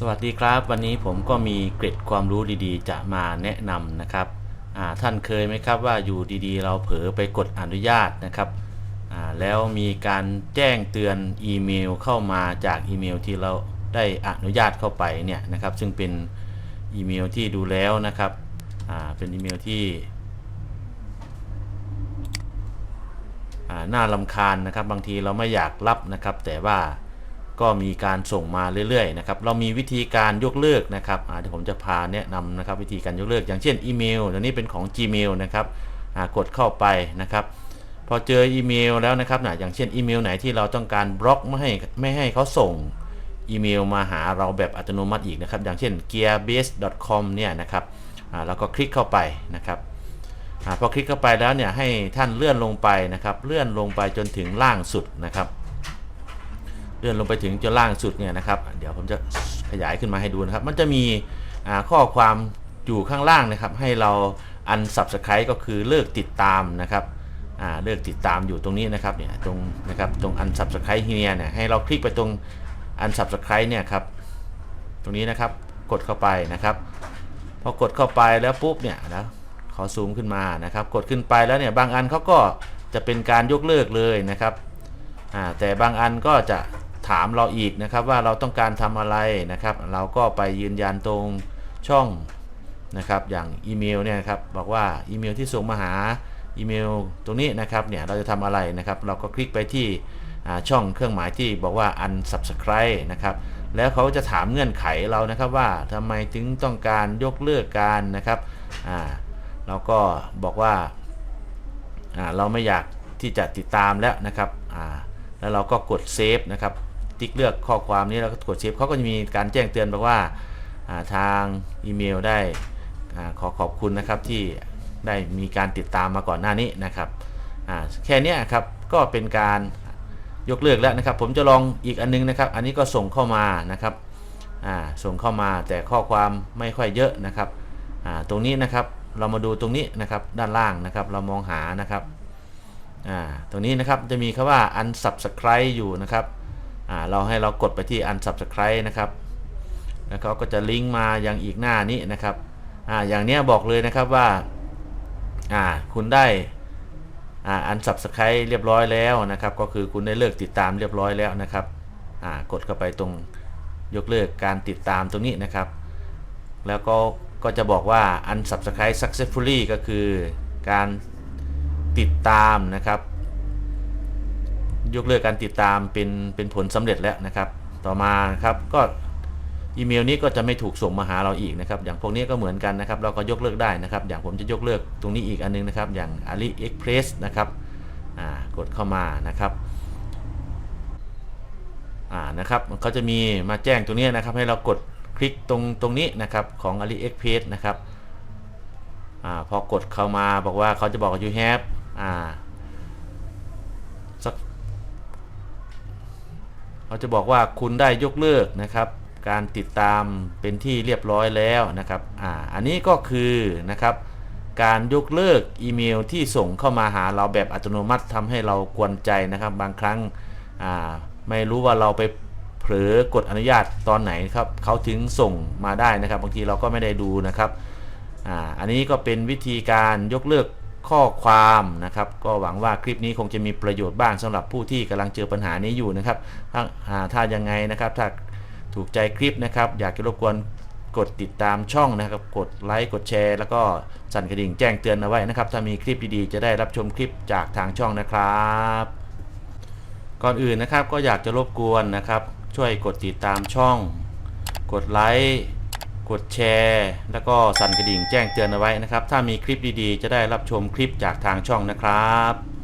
สวัสดีครับ วันนี้ผมก็มีเกร็ดความรู้ดีๆ จะมาแนะนำนะครับท่านเคยไหมครับว่าอยู่ดีๆ เราเผลอไปกดอนุญาตนะครับแล้วมีการแจ้งเตือนอีเมลเข้ามาจากอีเมลที่เราได้อนุญาตเข้าไปเนี่ยนะครับ ซึ่งเป็นอีเมลที่ดูแล้วนะครับเป็นอีเมลที่น่าลำคาญนะครับ บางทีเราไม่อยากรับนะครับ แต่ว่า ก็มีการส่งมาเรื่อยๆนะครับเรามีวิธีการยกเลิกนะครับเดี๋ยวผมจะพาแนะนำนะครับวิธีการยกเลิก อย่างเช่นอีเมลตัวนี้เป็นของ Gmail นะครับกดเข้าไปนะครับ พอเจออีเมลแล้วนะครับนะอย่างเช่นอีเมลไหนที่เราต้องการบล็อกไม่ให้ไม่ให้เขาส่งอีเมลมาหาเราแบบอัตโนมัติอีกนะครับ อย่างเช่น gearbase.com เนี่ยนะครับแล้วก็คลิกเข้าไปนะครับอพอคลิกเข้าไปแล้วเนี่ยให้ท่านเลื่อนลงไปนะครับ เลื่อนลงไปจนถึงล่างสุดนะครับ ลื่อนลงไปถึงจนล่างสุดเนี่ยนะครับ เดี๋ยวผมจะขยายขึ้นมาให้ดูนะครับ มันจะมีข้อความอยู่ข้างล่างนะครับ ให้เราอัน subscribe ก็คือเลิกติดตามนะครับเลิกติดตามอยู่ตรงนี้นะครับเนี่ยตรงนะครับตรงอัน subscribe เฮียเนี่ยให้เราคลิกไปตรงอัน subscribe เนี่ยครับตรงนี้นะครับกดเข้าไปนะครับพอกดเข้าไปแล้วปุ๊บเนี่ยนะขอซูมขึ้นมานะครับ กดขึ้นไปแล้วเนี่ยบางอันเขาก็จะเป็นการยกเลิกเลยนะครับแต่บางอันก็จะ ถามเราอีกนะครับว่าเราต้องการทำอะไรนะครับ เราก็ไปยืนยันตรงช่องนะครับ อย่างอีเมลเนี่ยครับบอกว่าอีเมลที่ส่งมาหาอีเมลตรงนี้นะครับเนี่ยเราจะทำอะไรนะครับ เราก็คลิกไปที่ช่องเครื่องหมายที่บอกว่า unsubscribe นะครับแล้วเขาจะถามเงื่อนไขเรานะครับว่าทำไมถึงต้องการยกเลิกการนะครับอ่าเราก็บอกว่าอ่าเราไม่อยากที่จะติดตามแล้วนะครับอ่าแล้วเราก็กดเซฟนะครับ ติ๊กเลือกข้อความนี้แล้วก็กดเซฟเขาก็จะมีการแจ้งเตือนบอกว่าทางอีเมลได้ขอขอบคุณนะครับที่ได้มีการติดตามมาก่อนหน้านี้นะครับแค่นี้ครับก็เป็นการยกเลิกแล้วนะครับ ผมจะลองอีกอันนึงนะครับ อันนี้ก็ส่งเข้ามานะครับส่งเข้ามาแต่ข้อความไม่ค่อยเยอะนะครับตรงนี้นะครับเรามาดูตรงนี้นะครับด้านล่างนะครับเรามองหานะครับตรงนี้นะครับจะมีคำว่า unsubscribe อยู่นะครับ อ่าเราให้เรากดไปที่ unsubscribe นะครับแล้วเขาก็จะลิงก์มายังอีกหน้านี้นะครับอ่าอย่างเนี้ยบอกเลยนะครับว่าอ่าคุณได้อ่าอัน subscribe เรียบร้อยแล้วนะครับ ก็คือคุณได้เลิกติดตามเรียบร้อยแล้วนะครับอ่ากดเข้าไปตรงยกเลิกการติดตามตรงนี้นะครับ แล้วก็ก็จะบอกว่า unsubscribe successfully ก็คือการติดตามนะครับ ยกเลิกการติดตามเป็นเป็นผลสำเร็จแล้วนะครับ ต่อมาครับก็อีเมลนี้ก็จะไม่ถูกส่งมาหาเราอีกนะครับ อย่างพวกนี้ก็เหมือนกันนะครับ เราก็ยกเลิกได้นะครับ อย่างผมจะยกเลิกตรงนี้อีกอันนึงนะครับ อย่าง AliExpress นะครับกดเข้ามานะครับนะครับมันก็จะมีมาแจ้งตรงนี้นะครับ ให้เรากดคลิกตรงตรงนี้นะครับของ AliExpress นะครับอพอกดเข้ามาบอกว่าเขาจะบอกว่า you have อ่า สัก เขาจะบอกว่าคุณได้ยกเลิกนะครับ การติดตามเป็นที่เรียบร้อยแล้วนะครับอ่าอันนี้ก็คือนะครับ การยกเลิกอีเมลที่ส่งเข้ามาหาเราแบบอัตโนมัติทำให้เรากวนใจนะครับ บางครั้งอ่าไม่รู้ว่าเราไปเผลอกดอนุญาตตอนไหนครับเขาถึงส่งมาได้นะครับ บางทีเราก็ไม่ได้ดูนะครับอ่าอันนี้ก็เป็นวิธีการยกเลิก ข้อความนะครับ ก็หวังว่าคลิปนี้คงจะมีประโยชน์บ้างสำหรับผู้ที่กำลังเจอปัญหานี้อยู่นะครับถ้าอ่าถ้ายังไงนะครับ ถ้าถูกใจคลิปนะครับ อยากจะรบกวนกดติดตามช่องนะครับ กดไลค์กดแชร์ แล้วก็สั่นกระดิ่งแจ้งเตือนเอาไว้นะครับ ถ้ามีคลิปดีๆ จะได้รับชมคลิปจากทางช่องนะครับ ก่อนอื่นนะครับก็อยากจะรบกวนนะครับ ช่วยกดติดตามช่อง กดไลค์ กดแชร์ แล้วก็สั่นกระดิ่งแจ้งเตือนเอาไว้นะครับ ถ้ามีคลิปดีๆ จะได้รับชมคลิปจากทางช่องนะครับ